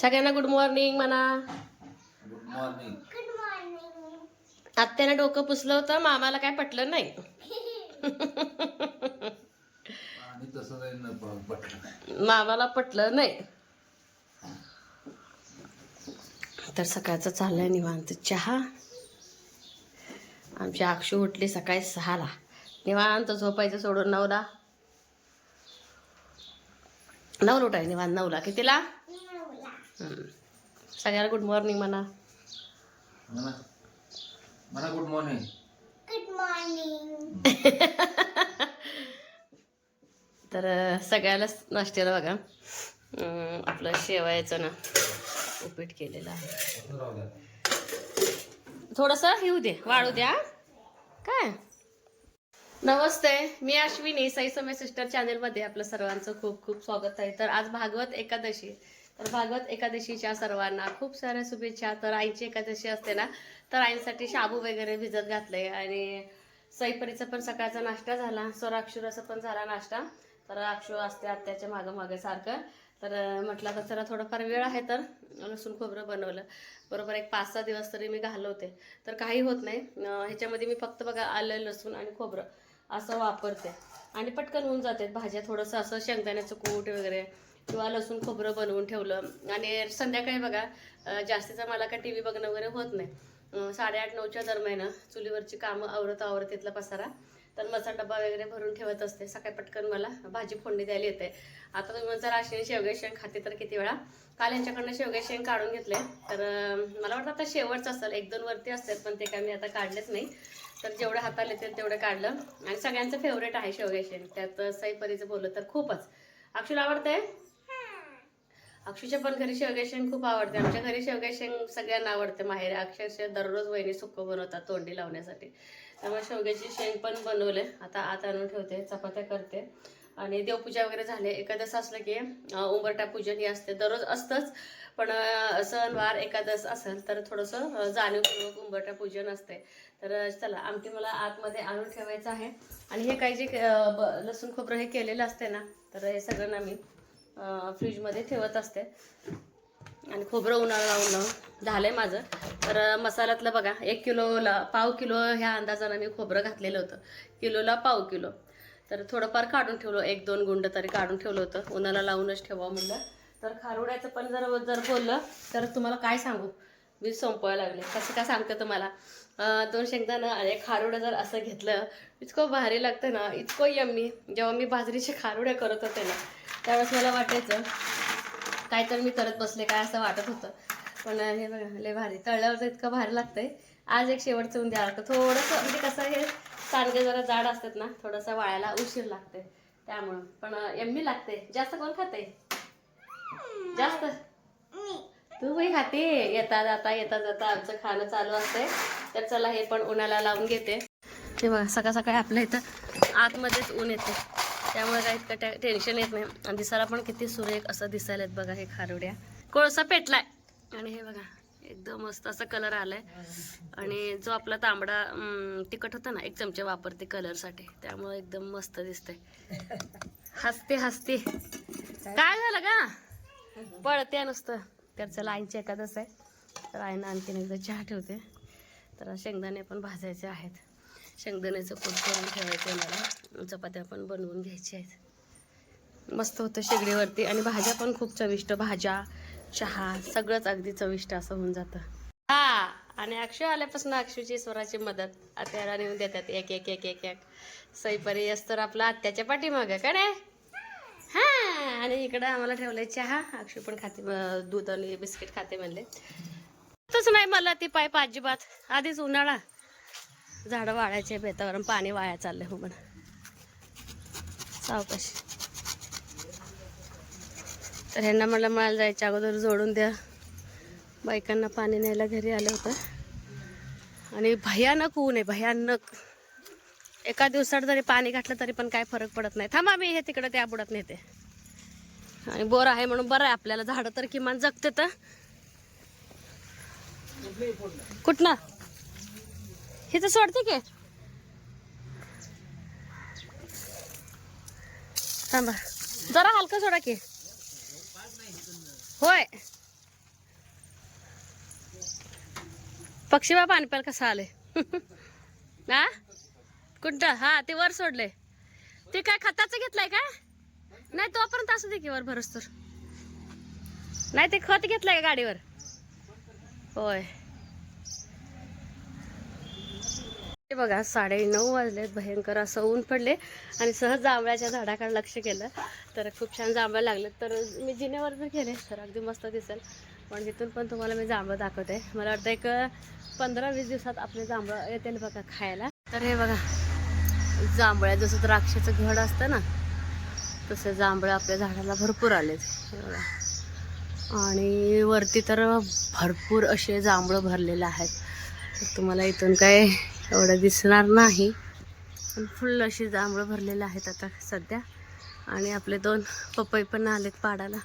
सगळ्यांना good morning म्हणा. Good morning आत्याने डोकं पुसलं होतं मामाला काय पटलं नाही. मामाला पटलं नाही. तर सकाळचं चाललंय निवांत चहा. आमची अक्षू उठली सकाळी सहाला. निवांत झोपायचं सोडून नऊला. नऊ उठाय निवांत नऊला. कितीला. सगळ्याला गुड मॉर्निंग म्हणा. म्हणा. म्हणा गुड मॉर्निंग तर सगळ्यालाच नाश्त्याला बघा. आपलं शेवायचं ना. उपीट केलेलं आहे. थोडंसं येऊ दे वाढू द्या काय? नमस्ते मी अश्विनी साई समय सिस्टर चॅनेलमध्ये आपलं सर्वांचं खूप खूप स्वागत आहे. तर आज भागवत एकादशी. तर भागवत एकादशीच्या सर्वांना खूप साऱ्या शुभेच्छा. तर आईची एकादशी असते ना तर आईंसाठी शाबू वगैरे भिजत घातले आणि सईपरीचा पण सकाळचा नाश्ता झाला. स्वराक्षुराचा पण झाला नाश्ता. तर अक्षू असते आत्याच्या मागं मागे सारखं. तर म्हटलं तर जरा थोडंफार वेळ आहे तर लसूण खोबरं बनवलं. बरोबर एक पाच सहा दिवस तरी मी घालवते. तर काही होत नाही. ह्याच्यामध्ये मी फक्त बघा आलं लसूण आणि खोबरं असं वापरते. आणि पटकन होऊन जाते. भाज्या थोडंसं असं शेंगदाण्याचं कूट वगैरे किंवा लसूण खोबरं बनवून ठेवलं. आणि संध्याकाळी बघा जास्तीचा मला काय टी व्ही बघणं वगैरे होत नाही. साडेआठ नऊच्या दरम्यान चुलीवरची कामं आवरत आवरत येतला पसारा. तर मसाला डब्बा वगैरे भरून ठेवत असते. सकाळी पटकन मला भाजी फोडणी द्यायला येते. आता तुम्ही म्हणता राशीने शेवगे शेंग खाते तर किती वेळा? काल यांच्याकडनं शेवगे शेंग काढून घेतले. तर मला वाटतं आता शेवटचं असेल. एक दोन वरती असतात पण ते काय मी आता काढलेच नाही. तर जेवढं हाताला येतील तेवढं काढलं. आणि सगळ्यांचं फेवरेट आहे शेवगे शेंग. त्यात सईपरीचं बोललं तर खूपच. अक्षुला आवडतंय? अक्षूच्या पण घरी शेवगे शेंग खूप आवडते. आमच्या घरी शेवगे शेंग सगळ्यांना आवडते माहेर. अक्षरशः दररोज वहिनी सुक्क बनवतात तोंडी लावण्यासाठी. त्यामुळे शेवग्याची शेंग पण बनवले. आता आत आणून ठेवते चपात्या करते. आणि देवपूजा वगैरे झाले. एकादश असलं की उंबरटा पूजन हे असते. दररोज असतंच. पण सणवार एकादस असेल तर थोडंसं जाणीवपूर्वक उंबरटा पूजन असते. तर चला आमटी मला आतमध्ये आणून ठेवायचं आहे. आणि हे काही जे ब- लसूण खोबरं हे केलेलं असते ना तर हे सगळं ना मी फ्रीजमध्ये ठेवत असते. आणि खोबरं उन्हाळा लावून लावून आहे माझं. तर मसाल्यातलं बघा एक किलोला पाव किलो ह्या अंदाजानं मी खोबरं घातलेलं होतं. किलोला पाव किलो. तर थोडंफार काढून ठेवलं एक दोन गुंड तरी काढून ठेवलं होतं. उन्हाला लावूनच ठेवा म्हणलं. तर खारुड्याचं पण जर जर बोललं तर तुम्हाला काय सांगू? मी संपवायला लागले. कसं काय सांगते तुम्हाला? दोन शेंगदाणं आणि खारुडं जर असं घेतलं इतकं भारी लागतं ना इतकं यम्मी. जेव्हा मी बाजरीचे खारुड्या करत होते ना त्यावेळेस मला वाटायचं काय तर मी करत बसले काय असं वाटत होतं. पण हे बघा लय भारी. तळल्यावर तर इतकं भारी लागतंय. आज एक शेवटचं उंदे द्यावं थोडंसं म्हणजे कसं हे सांडगे जरा जाड असतात ना थोडंसं वाळायला उशीर लागते त्यामुळं. पण एम्मी लागते जास्त कोण खाते जास्त? तू बाई खाते. येता जाता येता जाता आमचं खाणं चालू असते तर चला हे पण उन्हाला लावून घेते. हे बघा सकाळ सकाळी आपल्या इथं आतमध्येच ऊन येते. त्यामुळे काही इतकं टेन्शन येत नाही. आणि दिसायला पण किती सुरेख असं दिसायला आहेत बघा हे खारुड्या कोळसा पेटलाय. आणि हे बघा एकदम मस्त असा कलर आलाय. आणि जो आपला तांबडा तिखट होता ना एक चमचा वापरते कलरसाठी त्यामुळे एकदम मस्त दिसतंय. हसते हसते. काय झालं का पळते नुसतं. तर चला आईची एखादच आहे. तर आईनं आणखीन एकदा चहा ठेवते. तर शेंगदाणे पण भाजायचे आहेत. शेंगदाण्याचं कूट करून ठेवायचं आहे मला. चपात्या पण बनवून घ्यायच्या आहेत. मस्त होतं शेगडीवरती. आणि भाज्या पण खूप चविष्ट. भाज्या चहा सगळंच अगदी चविष्ट असं होऊन जातं. हा आणि अक्षय आल्यापासून अक्षूची स्वराची मदत आत्याला नेऊन देतात. एक एक एक एक एक. सईपरी असतं आपला आत्याच्या पाठीमागं का नाही हा आणि इकडं आम्हाला ठेवलंय चहा. अक्षय पण खाते दूध आणि बिस्किट खाते म्हणले. तसं नाही मला ती पाईप अजिबात. आधीच उन्हाळा. झाडं वाळायचे बेतावरून पाणी वाया चाललंय हो म्हणा. सावकाश. तर ह्यांना मला मला जायच्या अगोदर जोडून द्या. बायकांना पाणी न्यायला घरी आलं होतं. आणि भयानक ऊन आहे भयानक. एका दिवसात जरी पाणी घातलं तरी पण काय फरक पडत नाही. थांबा मी हे तिकडं त्या बुडात नेते. आणि बोर आहे म्हणून बरं आहे आपल्याला झाडं तर किमान जगते तर. कुठनं? हे तर सोडते की? थांबा. जरा हलकं सोडा की. होय. पक्षी बाबा पाणी पण कसं आले? हा कुठं? हा ते वर सोडले. ते काय खताचं घेतलंय का? नाही तोपर्यंत असू दे की वर भरस तर. नाही ते खत घेतलंय का गाडीवर? होय. हे बघा साडे नऊ वाजलेत. भयंकर असं ऊन पडले. आणि सहज जांभळ्याच्या झाडाकडे लक्ष केलं. तर खूप छान जांभळं लागले तर मी जिन्यावर जर गेले तर अगदी मस्त दिसेल. पण तिथून पण तुम्हाला मी जांभळं दाखवते. मला वाटतं एक पंधरा वीस दिवसात आपले जांभळं येतील बघा खायला. तर हे बघा जांभळ्या जसं द्राक्षाचं घड असतं ना तसं जांभळं आपल्या झाडाला भरपूर आलेत. बघा. आणि वरती तर भरपूर असे जांभळं भरलेले आहेत. तुम्हाला इथून काय एवढं दिसणार नाही. पण फुल अशी जांभळं भरलेले आहेत आता सध्या. आणि आपले दोन पपई पण आलेत पाडाला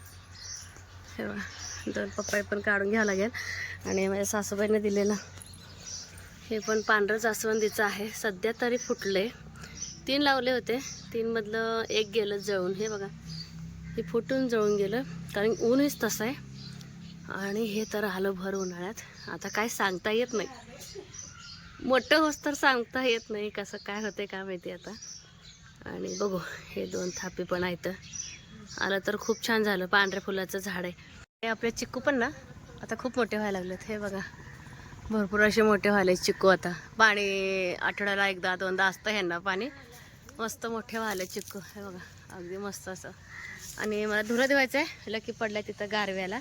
हे दोन पपई पण काढून घ्यावं लागेल. आणि माझ्या सासूबाईने दिलेलं. हे पण पांढरं जास्वंदीचं आहे. सध्या तरी फुटले. तीन लावले होते. तीनमधलं एक गेलं जळून. हे बघा. हे फुटून जळून गेलं. कारण ऊनच तसं आहे. आणि हे तर आलं भर उन्हाळ्यात. आता काय सांगता येत नाही. मोठं होस तर सांगता येत नाही कसं काय होते काय माहिती आता. आणि बघू हे दोन थापी पण आहेत. आलं तर खूप छान झालं. पांढऱ्या फुलाचं झाड आहे. हे आपले चिक्कू पण ना? आता खूप मोठे व्हायला लागलेत. हे बघा. भरपूर असे मोठे व्हायले चिक्कू आता. पाणी आठवड्याला एकदा दोनदा असतं ह्यांना पाणी. मस्त मोठे व्हायले चिक्कू. हे बघा. अगदी मस्त असं. आणि मला धुरं धुवायचं आहे. लकी पडलं तिथं गारव्याला.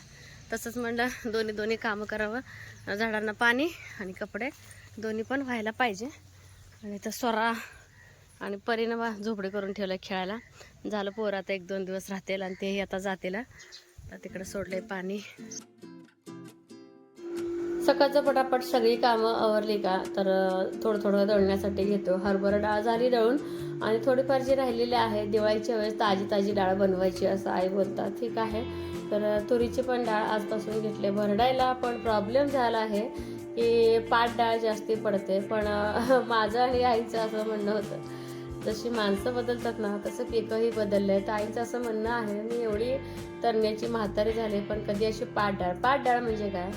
तसंच म्हणलं दोन्ही दोन्ही कामं करावं. झाडांना पाणी आणि कपडे. दोन्ही पण व्हायला पाहिजे. आणि तर स्वरा आणि परिणामा झोपडे झोपडी करून ठेवलं खेळायला. झालं पोरं आता एक दोन दिवस राहतील आणि तेही आता जातील. तिकडे सोडले पाणी. सकाळचं पटापट सगळी कामं आवरली का तर थोडं थोडं दळण्यासाठी घेतो. हरभरा डाळ झाली दळून आणि थोडीफार जी राहिलेली आहे दिवाळीच्या वेळेस ताजी ताजी डाळ बनवायची असं आई बोलतात. ठीक आहे. तर तुरीची पण डाळ आजपासून घेतले. भरडायला पण प्रॉब्लेम झाला आहे की पाट डाळ जास्ती पडते. पण माझं आणि आईचं असं म्हणणं होतं. जशी माणसं बदलतात ना तसं पिकंही बदललं आहे तर आईचं असं म्हणणं आहे मी एवढी तरण्याची म्हातारी झाली पण कधी अशी पाट डाळ. पाट डाळ म्हणजे काय?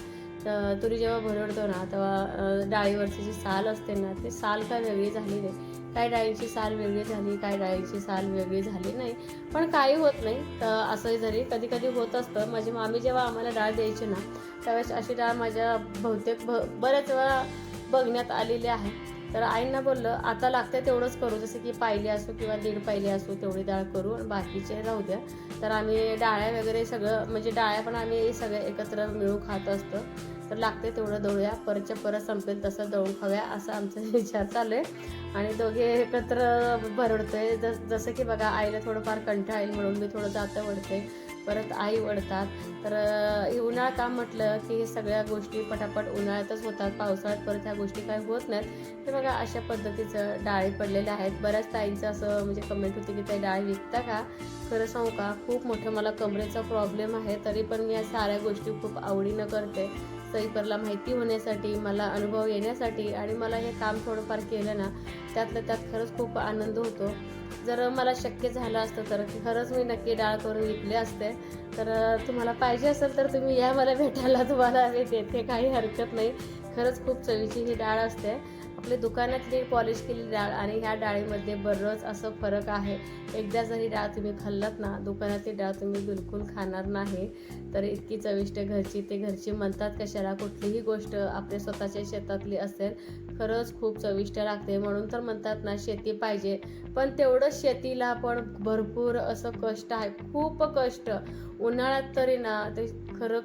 तर तुरी जेव्हा भरडतो ना तेव्हा डाळीवरची जी साल असते ना ती साल काय वेगळी झाली नाही. काय डाळीची साल वेगळी झाली काय डाळीची साल वेगळी झाली नाही. पण काही होत नाही. तर असंही जरी कधी कधी होत असतं. माझी मामी जेव्हा आम्हाला डाळ द्यायची ना त्यावेळेस अशी डाळ माझ्या बहुतेक भ बऱ्याच वेळा बघण्यात आलेली आहे. तर आईंना बोललं आता लागते तेवढंच करू जसं की पायली असो किंवा दीड पायली असो तेवढी डाळ करू आणि बाकीचे राहू द्या. तर आम्ही डाळ्या वगैरे सगळं म्हणजे डाळ्या पण आम्ही सगळे एकत्र मिळून खात असतो. तर लागते तेवढं दळूया परतच्या परत संपेल तसं दळून खाऊया असं आमचा विचार चालू आहे. आणि दोघे एकत्र भरडतोय जस जसं की बघा आईला थोडंफार कंटाळ येईल म्हणून मी थोडं जातं वडते परत आई वडतात तर उन्हाळा काम म्हटलं की हे सगळ्या गोष्टी पटापट उन्हाळ्यातच होतात. पावसाळ्यात परत ह्या गोष्टी काही होत नाहीत. ते बघा अशा पद्धतीचं डाळी पडलेल्या आहेत. बऱ्याच ताईंचं असं म्हणजे कमेंट होती की ते डाळी विकता का? खरं सांगू का? खूप मोठं मला कमरेचा प्रॉब्लेम आहे. तरी पण मी या साऱ्या गोष्टी खूप आवडीनं करते. सईपरला माहिती होण्यासाठी मला अनुभव येण्यासाठी आणि मला हे काम थोडंफार केलं ना त्यातलं त्यात खरंच खूप आनंद होतो. जर मला शक्य झालं असतं तर खरंच मी नक्की डाळ करून विकले असते. तर तुम्हाला पाहिजे असेल तर तुम्ही या मला भेटायला तुम्हाला मी देते काही हरकत नाही. खरंच खूप चवीची ही डाळ असते. आपली दुकानातली पॉलिश केलेली डाळ आणि ह्या डाळीमध्ये बरंच असं फरक आहे. एकदा जरी डाळ तुम्ही खाल्लात ना दुकानातली डाळ तुम्ही बिलकुल खाणार नाही. तर इतकी चविष्ट घरची ते घरची म्हणतात कशाला कुठलीही गोष्ट आपल्या स्वतःच्या शेतातली असेल खरंच खूप चविष्ट लागते. म्हणून तर म्हणतात ना शेती पाहिजे. पण तेवढं शेतीला पण भरपूर असं कष्ट आहे. खूप कष्ट. उन्हाळ्यात तरी ना ते खरं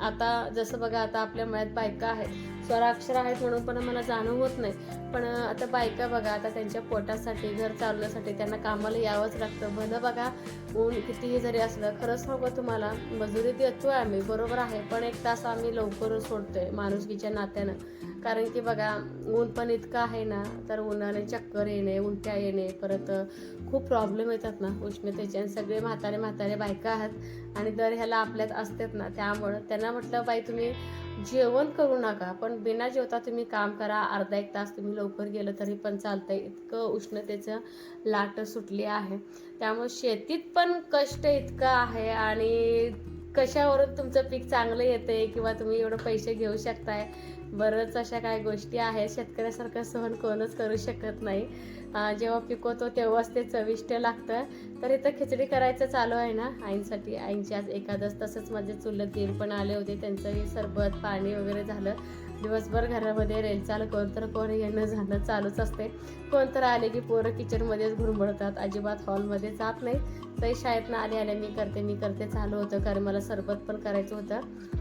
आता जसं बघा आता आपल्या मळ्यात बायका आहेत. स्वराक्षर आहेत म्हणून पण मला जाणव होत नाही. पण आता बायका बघा आता त्यांच्या पोटासाठी घर चालवण्यासाठी त्यांना कामाला यावंच लागतं. भलं बघा ऊन कितीही जरी असलं खरंच सांगू तुम्हाला मजुरी देतो आहे आम्ही बरोबर आहे. पण एक तास आम्ही लवकर सोडतोय माणुसकीच्या नात्यानं. कारण की बघा ऊन पण इतकं आहे ना तर उन्हाने चक्कर येणे उलट्या येणे परत खूप प्रॉब्लेम येतात ना उष्णतेचे आणि सगळे म्हातारे म्हातारे बायका आहेत आणि दर ह्याला आपल्यात असतात ना त्यामुळं. त्यांना म्हटलं बाई तुम्ही जेवण करू नका पण बिना जेवता तुम्ही काम करा. अर्धा एक तास तुम्ही लवकर गेलं तरी पण चालतं इतकं उष्णतेचं लाट सुटली आहे. त्यामुळे शेतीत पण कष्ट इतकं आहे आणि कशावरून तुमचं पीक चांगलं येते किंवा तुम्ही एवढं पैसे घेऊ शकताय? बरंच अशा काही गोष्टी आहेत. शेतकऱ्यासारखं सहन कोणच करू शकत नाही. जेव्हा पिकवतो तेव्हाच ते चविष्ट लागतं. तर इथं खिचडी करायचं चालू आहे ना आईंसाठी. आईंची आज एकादश तसंच माझे चुलत दीर पण आले होते. त्यांचंही सरबत पाणी वगैरे झालं. दिवसभर घरामध्ये रेलचाल कोण तर कोण येणं झालं चालूच असते. कोण तर आले की पोरं किचनमध्येच घुरमळतात अजिबात हॉलमध्ये जात नाही. तरी शाळेतनं आले आले मी करते मी करते चालू होतं. कारण मला सरबत पण करायचं होतं.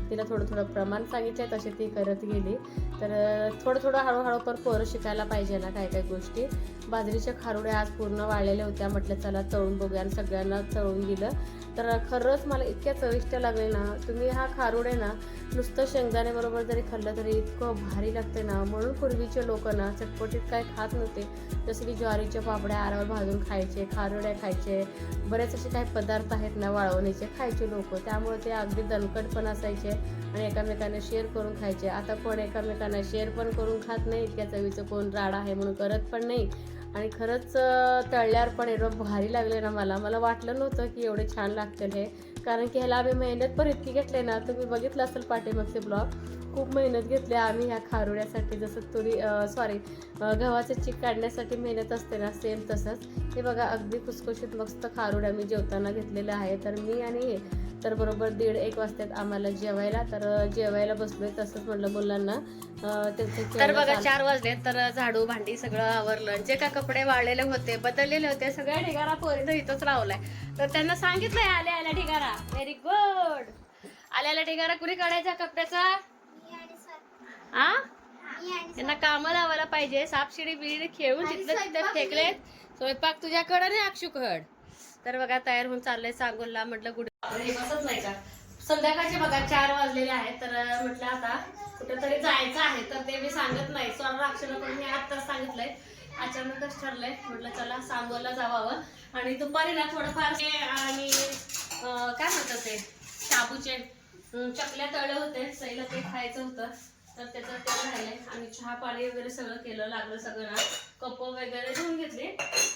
तिला थोडं थोडं प्रमाण सांगितलं तसे ती करत गेली. तर थोडं थोडं हळूहळू पर पोरं शिकायला पाहिजे ना काय काय गोष्टी. बाजरीच्या खारुड्या आज पूर्ण वाळलेल्या होत्या म्हटलं चला तळून बघूया आणि सगळ्यांना तळून दिलं. तर खरंच मला इतक्या चविष्ट लागले ना तुम्ही हा खारुडे ना नुसतं शेंगदाणे बरोबर जरी खाल्लं तरी इतकं भारी लागते ना. म्हणून पूर्वीचे लोक ना चटपटीत काय खात नव्हते. जसं की ज्वारीच्या पापड्या आरावर भाजून खायचे खारुड्या खायचे. बरेच असे काही पदार्थ आहेत ना वाळवणीचे खायचे लोक. त्यामुळे ते अगदी दणकट पण असायचे. आणि एकामेकांना शेअर करून खायचे. आता कोण एकामेकांना शेअर पण करून खात नाही इतक्या चवीचं कोण राडा आहे म्हणून करत पण नाही. आणि खरंच तळल्यावर पण एवढं भारी लागले ना मला. मला वाटलं नव्हतं की एवढे छान लागतील हे. कारण की ह्याला आम्ही मेहनत पण इतकी घेतली ना तुम्ही बघितलं असेल पाठीमागचे ब्लॉग खूप मेहनत घेतली आम्ही ह्या खारुड्यासाठी जसं तुरी सॉरी गव्हाचं चीक काढण्यासाठी मेहनत असते ना सेम तसंच. हे बघा अगदी खुसखुशीत मस्त खारुड्या मी जेवताना घेतलेल्या आहे. तर मी आणि हे तर बरोबर दीड एक वाजतात आम्हाला जेवायला. तर जेवायला बसलोय तसंच म्हटलं मुलांना. तर बघा चार वाजले तर झाडू भांडी सगळं आवरलं. जे काय कपडे वाळलेले होते बदललेले होते सगळ्या ढिगारा पोरीनं इथंच लावलाय तर त्यांना सांगितलंय आल्या आल्या ढिगारा. व्हेरी गुड आल्या आल्या ढिगारा कुणी काढायचा कपड्याचा? आ? त्यांना कामं लावायला पाहिजे. सापशिडी बिडी खेळून तिथलं तिथं फेकले स्वयंपाक तुझ्याकडं नाही अक्षुकड तर बघा तयार होऊन चाललंय सांगोलला. म्हटलं गुड हे बसत नाही का? संध्याकाळचे बघा चार वाजलेले आहेत. तर म्हटलं आता कुठेतरी जायचं आहे. तर ते मी सांगत नाही. स्वर्ण अक्षर पण मी आत्ताच सांगितलंय. अचानकच ठरलंय. म्हटलं चला सांगोला जावावं आणि दुपारी ना थोडंफार आणि काय म्हणतात ते? शाबूचे. चकल्या तळले होते सईला ते खायचं होतं. तर त्याचं ते राहिलंय. आणि चहा पाणी वगैरे सगळं केलं लागलं सगळं ना. कप वगैरे धुवून घेतले.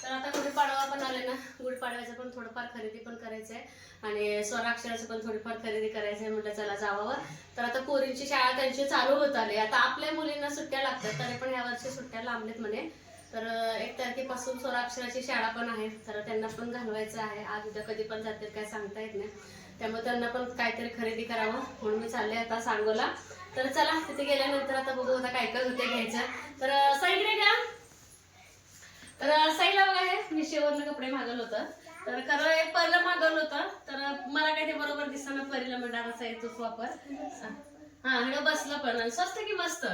तर आता गुढीपाडवा पण आले ना. गुढीपाडव्याचं पण थोडंफार खरेदी पण करायचंय. आणि स्वराक्षराचं पण थोडीफार खरेदी करायचंय म्हटलं चला जावावं. तर आता कोरींची शाळा त्यांची चालू होत आली. आता आपल्या मुलींना सुट्ट्या लागतात. तरी पण यावर्षी सुट्ट्या लांबलेत म्हणे. तर एक तारखेपासून स्वराक्षराची शाळा पण आहे. तर त्यांना पण घालवायचं आहे. आज उद्या कधी पण जातील काय सांगता येत नाही. त्यामुळे त्यांना पण काहीतरी खरेदी करावं म्हणून मी चालले आता सांगोला. तर चला तिथे गेल्यानंतर आता बघू आता काय काय होते घ्यायचं. तर साईकडे का तर साईला बघा हे मिशोवरनं कपडे मागवलं होतं. तर खरं हे परलं मागवलं होतं. तर मला काय ते बरोबर दिसताना परीला म्हणणार असा येतोच वापर. हा बसलं पण. स्वस्त की मस्त?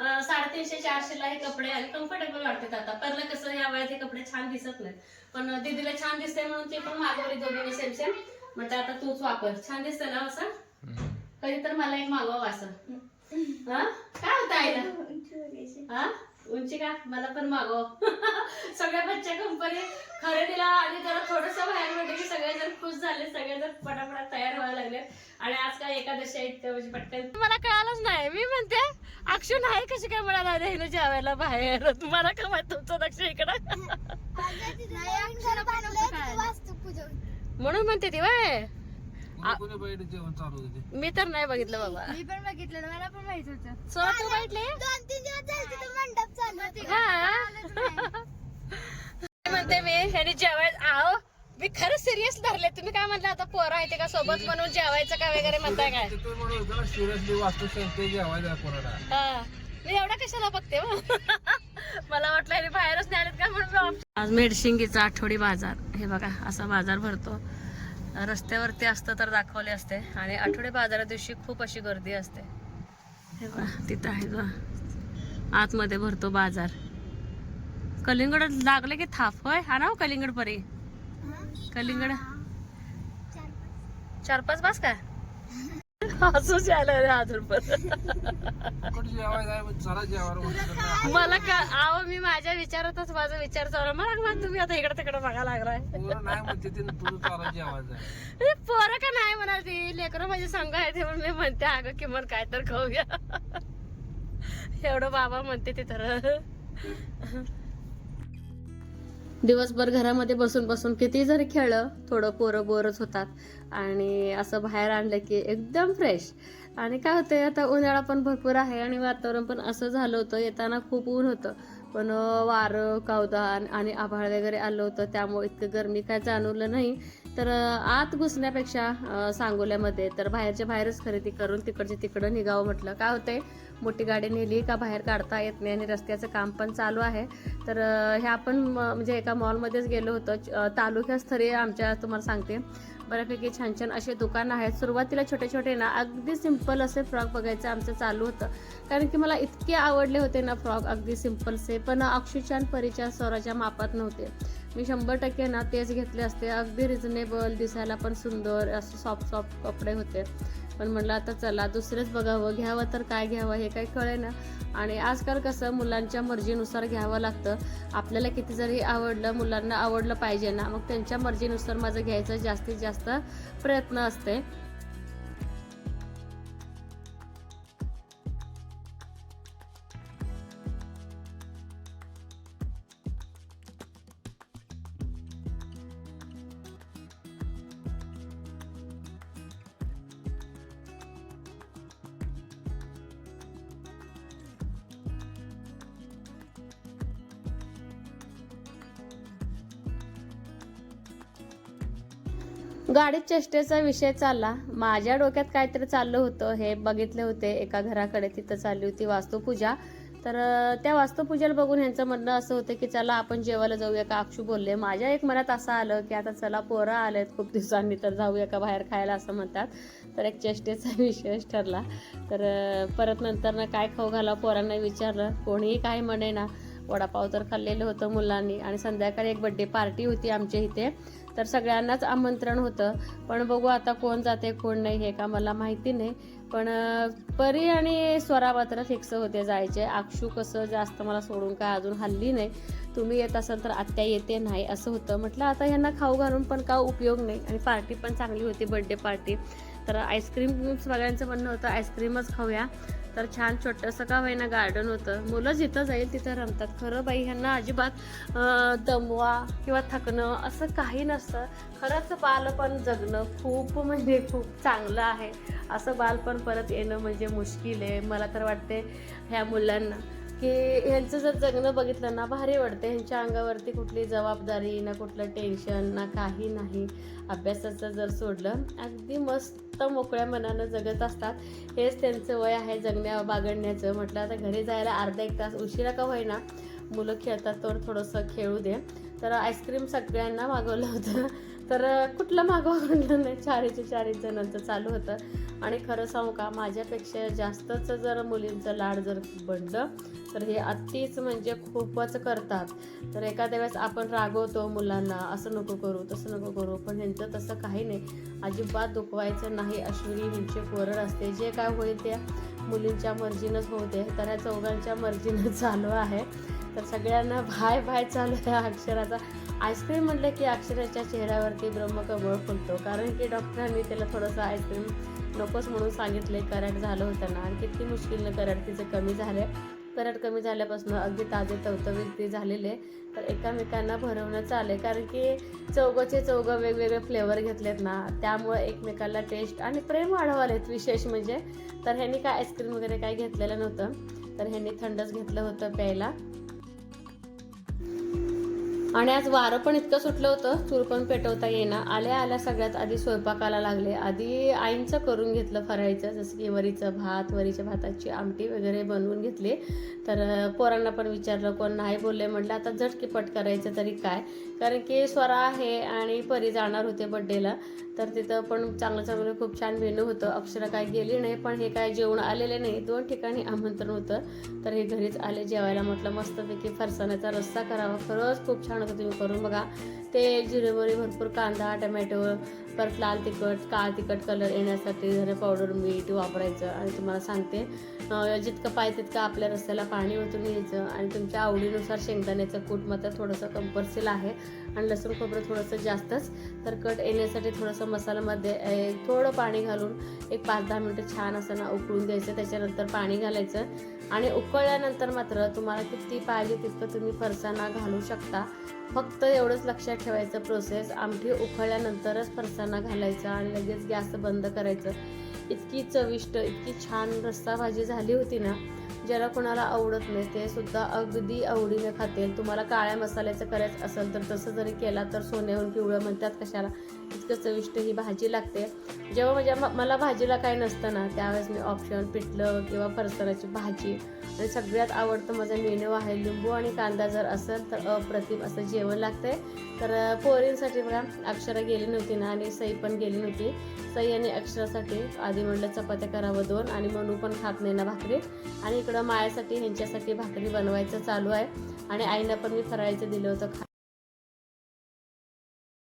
साडेतीनशे चारशेला हे कपडे आणि कम्फर्टेबल वाटतात आता. पहिलं कसं या वयात हे कपडे छान दिसत नाहीत. पण दीदीला छान दिसते म्हणून ते पण मागवली दोघींनी सेम सेम म्हटलं आता तूच वापर. छान दिसतं ना असं? कधी तर मला एक मागवावं असं. हा? काय होतं आईला? हा? उंची का? मला पण मागव. सगळ्या बच्च्या कंपनी खरेदीला आणि जरा थोडस बाहेर म्हटलं की सगळेजण खुश झाले सगळेजण पटापटा तयार व्हायला लागले. आणि आज काय एकादशी आहे इतकं म्हणजे पटकन. मला कळालंच नाही. मी म्हणते अक्षु नाही कशी काय म्हणाला राहिलं जेवायला बाहेर. तुम्हाला का माहीत तुमचं लक्ष इकडं? म्हणून म्हणते ती वय. कोणी कोणी बैठ जेवण चालू होते मी तर नाही बघितलं बाबा. मी पण बघितलं मला पण माहीत होतं. तू बघितले? दोन तीन दिवस झाले तिथं मंडप चालू होती. हा? म्हणते मी? ह्यानी जेवाय आहो मी खरंच सिरियस धरले. तुम्ही काय म्हणलं आता पोरं आहे ते का सोबत म्हणून जेवायचं का वगैरे म्हणताय काय? होतं ना सिरियसली वास्तू शांती जेवायला कोणाला हा. मी एवढा कशाला बघते हो? मला वाटलं बाहेरच नाही आलेत का म्हणून मी आज मेडशिंगीचा आठवडी बाजार. हे बघा असा बाजार भरतो. रस्त्यावरती असतं तर दाखवले असते. आणि आठवडी बाजारा दिवशी खूप अशी गर्दी असते. हे बघा तिथं आहे बघा आतमध्ये भरतो बाजार. कलिंगड लागले की थाप होय? हा ना हो कलिंगड परी. कलिंगड. चार पाच. बास का हसूच यायला रे अजून पण. कुठे जेवायला आहे चला जेवायला म्हणतो तर. मला का आव मी माझ्या विचारातच माझा विचार चालू मला मग तुम्ही आता इकडे तिकडे बघा लागलाय? पोरं नाही म्हणते ते तुझं चाला जेवायचं आहे. अरे पोरं का नाही म्हणाल ती? लेकरं माझे संघ आहे ते म्हणून मी म्हणते अगं किमान काय तर खाऊया. एवढं बाबा म्हणते ते तर. दिवसभर घरामध्ये बसून बसून किती जरी खेळलं थोडं पोरं बोरच होतात. आणि असं बाहेर आणलं की एकदम फ्रेश आणि काय होतंय आता उन्हाळा पण भरपूर आहे आणि वातावरण पण असं झालं होतं येताना खूप ऊन होतं. पण वारं कावदान आणि आभाळ वगैरे आलं होतं त्यामुळे इतकं गरमी काय जाणवलं नाही. तर आत घुसण्यापेक्षा सांगोल्यामध्ये तर बाहेरच्या बाहेरच खरेदी करून तिकडचे तिकडं निघावं म्हटलं. काय होतंय मोठी गाडी नेली का बाहेर काढता येत नाही आणि रस्त्याचं काम पण चालू आहे. तर ह्या आपण म- म्हणजे एका मॉलमध्येच गेलो होतो. तालुक्यास्तरीय आमच्या तुम्हाला सांगते बऱ्यापैकी छान छान असे दुकानं आहेत. सुरुवातीला छोटे छोटे ना अगदी सिंपल असे फ्रॉक बघायचं आमचं चालू होतं. कारण की मला इतके आवडले होते ना फ्रॉक अगदी सिम्पलचे पण अक्षुच्यान आणि परीच्या स्वराच्या मापात नव्हते. मी शंभर टक्के ना तेच घेतले असते. अगदी रिझनेबल दिसायला पण सुंदर असं सॉफ्ट सॉफ्ट कपडे होते. पण म्हटलं आता चला दुसरेच बघावं घ्यावं तर काय घ्यावं हे काही कळे ना आणि आजकाल कसं मुलांच्या मर्जीनुसार घ्यावं लागतं. आपल्याला किती जरी आवडलं मुलांना आवडलं पाहिजे ना मग त्यांच्या मर्जीनुसार माझं घ्यायचं जास्तीत जास्त प्रयत्न असते. गाडीत चेष्टेचा विषय चालला. माझ्या डोक्यात काहीतरी चाललं होतं. हे बघितले होते. एका घराकडे तिथं चालली होती वास्तुपूजा. तर त्या वास्तुपूजेला बघून ह्यांचं म्हणणं असं होतं की चला आपण जेवायला जाऊया का अक्षू बोलले. माझ्या एक मनात असं आलं की आता चला पोरं आलेत खूप दिवसांनी तर जाऊया का बाहेर खायला असं म्हणतात. तर एक चेष्टेचा विषयच ठरला. तर परत नंतर ना काय खाऊ घाला पोरांना विचारलं. कोणीही काय म्हणे ना वडापाव तर खाल्लेलं होतं मुलांनी. आणि संध्याकाळी एक बड्डे पार्टी होती आमच्या इथे. तर सगळ्यांनाच आमंत्रण होतं. पण बघू आता कोण जाते कोण नाही हे का मला माहिती नाही. पण परी आणि स्वरा मात्र फिक्स होते जायचे. अक्षू कसं जास्त मला सोडून काय अजून हल्ली नाही. तुम्ही येत असाल तर आत्या येते नाही असं होतं. म्हटलं आता यांना खाऊ घालून पण का उपयोग नाही. आणि पार्टी पण चांगली होती बड्डे पार्टी तर आईस्क्रीम सगळ्यांचं म्हणणं होतं आईस्क्रीमच खाऊया. तर छान छोटंसं का होईना गार्डन होतं. मुलं जिथं जाईल तिथं रमतात. खरं बाई ह्यांना अजिबात दमवा किंवा थकणं असं काही नसतं. खरंच बालपण जगणं खूप म्हणजे खूप चांगलं आहे. असं बालपण परत येणं म्हणजे मुश्किल आहे. मला तर वाटते ह्या मुलांना की ह्यांचं जर जगणं बघितलं ना भारी वाटते ह्यांच्या अंगावरती कुठली जबाबदारी ना कुठलं टेन्शन ना काही नाही. अभ्यासाचं जर सोडलं अगदी मस्त मोकळ्या मनानं जगत असतात. हेच त्यांचं वय आहे जगण्या बागडण्याचं. म्हटलं आता घरी जायला अर्धा एक तास उशिरा का होईना? मुलं खेळतात तर थोडंसं खेळू दे. तर आईस्क्रीम सगळ्यांना मागवलं होतं. तर कुठलं मागवा म्हणलं नाही. चारीचे चारीच जणांचं चालू होतं. आणि खरं सांगू का माझ्यापेक्षा जास्तच जर मुलींचं लाड जर बनलं तर हे अतिच म्हणजे खूपच करतात. तर एखाद्या वेळेस आपण रागवतो मुलांना असं नको करू तसं नको करू पण ह्यांचं तसं काही नाही. अजिबात दुखवायचं नाही अश्विनी ह्यांचे कोरड असते. जे काय होईल त्या मुलींच्या मर्जीनंच होते तर ह्या चौघांच्या मर्जीनं चालू आहे. तर सगळ्यांना भाय भाय चालू आहे अक्षराचा. आईस्क्रीम म्हटलं की अक्षराच्या चेहऱ्यावरती ब्रह्मकमळ फुलतो. कारण की डॉक्टरांनी त्याला थोडंसं आईस्क्रीम नकोच म्हणून सांगितले करंट झालं होतं ना. आणि किती मुश्किलनं करंट तिचं कमी झालं करट कमी झाल्यापासून अगदी ताजे तवतवीत ते झालेले. तर एकामेकांना भरवणं चालेल कारण की चौघचे चौघं वेगवेगळे फ्लेवर घेतलेत ना. त्यामुळे एकमेकाला टेस्ट आणि प्रेम वाढवालेत विशेष म्हणजे. तर ह्यांनी काय आईस्क्रीम वगैरे काय घेतलेलं नव्हतं. तर ह्यांनी थंडच घेतलं होतं प्यायला. आणि आज वारं पण इतकं सुटलं होतं चूर पण पेटवता येईना. आल्या आल्या सगळ्यात आधी स्वयंपाकाला लागले. आधी आईंचं करून घेतलं फराळीचं जसं की वरीचं भात वरीच्या भाताची आमटी वगैरे बनवून घेतली. तर पोरांना पण विचारलं कोण नाही बोलले म्हटलं आता झटकीपट करायचं तरी काय? कारण की स्वरा आहे आणि परी जाणार होते बड्डेला तर तिथं पण चांगलं चांगलं खूप छान मेनू होतं. अक्षरा काय गेली नाही पण हे काय जेवण आलेले नाही. दोन ठिकाणी आमंत्रण होतं. तर हे घरीच आले जेवायला. म्हटलं मस्तपैकी फरसाण्याचा रस्सा करावा. खरंच खूप छान होतं तुम्ही करून बघा. ते जिरे भरपूर कांदा टमॅटो परत लाल तिखट काळ तिखट कलर येण्यासाठी धने पावडर मीठ वापरायचं आणि तुम्हाला सांगते. जितकं पाहिजे तितकं आपल्या रस्त्याला पाणी ओतून घ्यायचं आणि तुमच्या आवडीनुसार शेंगदाण्याचं कूट मात्र थोडंसं कंपल्सरी आहे आणि लसूण खोबरं थोडंसं जास्तच. तर कट येण्यासाठी थोडंसं मसाल्यामध्ये थोडं पाणी घालून एक पाच दहा मिनटं छान असं ना उकळून द्यायचं त्याच्यानंतर पाणी घालायचं आणि उकळल्यानंतर मात्र तुम्हाला किती पाहिजे तितकं तुम्ही फरसाणा घालू शकता. फक्त एवढंच लक्षात ठेवायचं प्रोसेस आमटी उकळल्यानंतरच फरसाणा घालायचा आणि लगेच गॅस बंद करायचं. इतकी चविष्ट इतकी छान रस्सा भाजी झाली होती ना ज्याला कोणाला आवडत नाही ते सुद्धा अगदी आवडीने खातील तुम्हाला काळ्या मसाल्याचं करायचं असेल तर तसं जरी केला तर सोन्याहून पिवळं म्हणतात कशाला. इतकं चविष्ट ही भाजी लागते. जेव्हा म्हणजे म- मला भाजीला काय नसतं ना त्यावेळेस मी ऑप्शन पिठलं किंवा फरसाणाची भाजी आणि सगळ्यात आवडतं माझा मेनू आहे लिंबू आणि कांदा. जर असेल तर अप्रतिम असं जेवण लागते तर पोरींसाठी बघा अक्षरा गेली नव्हती ना आणि सई पण गेली नव्हती. सई आणि अक्षरासाठी आधी म्हणलं चपात्या करावं दोन आणि मनू पण खात नाही ना भाकरी. आणि इकडं मायासाठी ह्यांच्यासाठी भाकरी बनवायचं चालू आहे. आणि आईनं पण मी फरायचं दिलं होतं खा